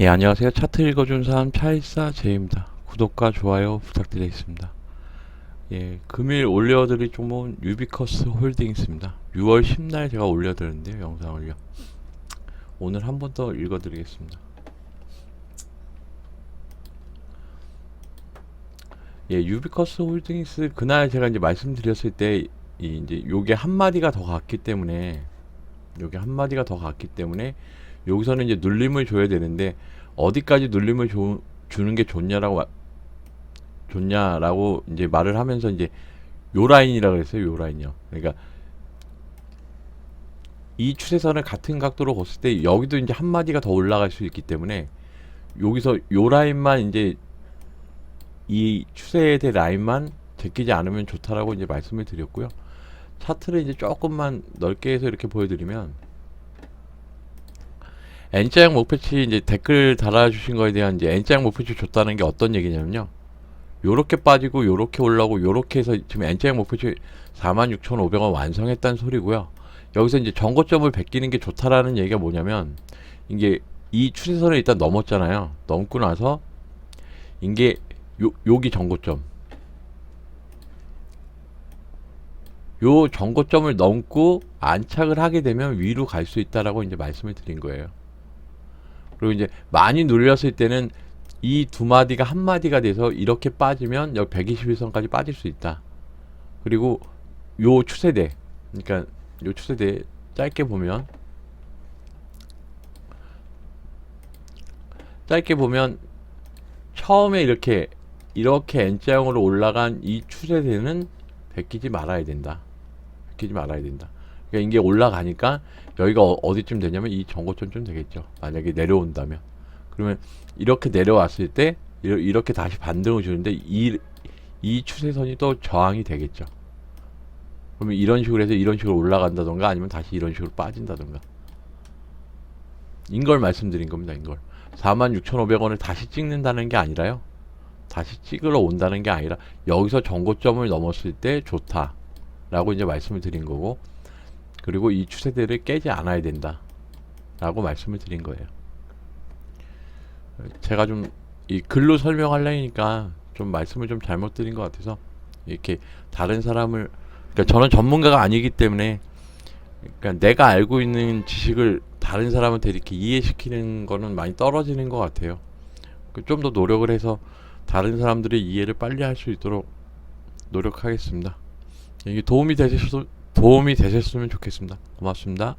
예, 안녕하세요. 차트 읽어준 사람 차일사 제입니다. 구독과 좋아요 부탁드리겠습니다. 예, 금일 올려드릴 종목은 유비커스 홀딩스입니다. 6월 10날 제가 올려드렸는데요, 영상을요. 오늘 한 번 더 읽어드리겠습니다. 예, 유비커스 홀딩스 그날 제가 이제 말씀드렸을 때 이 이제 요게 한 마디가 더 갔기 때문에 요게 한 마디가 더 갔기 때문에 여기서는 이제 눌림을 줘야 되는데 어디까지 눌림을 줘, 주는 게 좋냐라고 마- 좋냐라고 이제 말을 하면서 이제 요 라인이라 그랬어요. 요 라인이요. 그러니까 이 추세선을 같은 각도로 걷을 때 여기도 이제 한 마디가 더 올라갈 수 있기 때문에 여기서 요 라인만 이제 이 추세에 대한 라인만 제끼지 않으면 좋다라고 이제 말씀을 드렸고요. 차트를 이제 조금만 넓게 해서 이렇게 보여드리면 N자형 목표치 이제 댓글 달아주신 거에 대한 이제 N자형 목표치 줬다는 게 어떤 얘기냐면요. 요렇게 빠지고 요렇게 올라오고 요렇게 해서 지금 N자형 목표치 46,500원 완성했다는 소리고요. 여기서 이제 정고점을 베끼는 게 좋다라는 얘기가 뭐냐면 이게 이 추세선을 일단 넘었잖아요. 넘고 나서 이게 요 여기 정고점 요 정고점을 넘고 안착을 하게 되면 위로 갈 수 있다라고 이제 말씀을 드린 거예요. 그리고 이제 많이 눌렸을 때는 이 두 마디가 한 마디가 돼서 이렇게 빠지면 여기 121선까지 빠질 수 있다. 그리고 요 추세대, 그러니까 요 추세대 짧게 보면 짧게 보면 처음에 이렇게 이렇게 N자형으로 올라간 이 추세대는 베끼지 말아야 된다. 베끼지 말아야 된다. 그러니까 이게 올라가니까 여기가 어- 어디쯤 되냐면 이 정고점쯤 되겠죠. 만약에 내려온다면. 그러면 이렇게 내려왔을 때 이렇게 다시 반등을 주는데 이, 이 추세선이 또 저항이 되겠죠. 그러면 이런 식으로 해서 이런 식으로 올라간다던가 아니면 다시 이런 식으로 빠진다던가. 인걸 말씀드린 겁니다. 인걸. 46,500원을 다시 찍는다는 게 아니라요. 다시 찍으러 온다는 게 아니라 여기서 정고점을 넘었을 때 좋다. 라고 이제 말씀을 드린 거고 그리고 이 추세대를 깨지 않아야 된다. 라고 말씀을 드린 거예요. 제가 좀 이 글로 설명하려니까 좀 말씀을 좀 잘못 드린 것 같아서 이렇게 다른 사람을 그러니까 저는 전문가가 아니기 때문에 그러니까 내가 알고 있는 지식을 다른 사람한테 이렇게 이해시키는 거는 많이 떨어지는 것 같아요. 좀 더 노력을 해서 다른 사람들의 이해를 빨리 할 수 있도록 노력하겠습니다. 이게 도움이 되셨 도움이 되셨으면 좋겠습니다. 고맙습니다.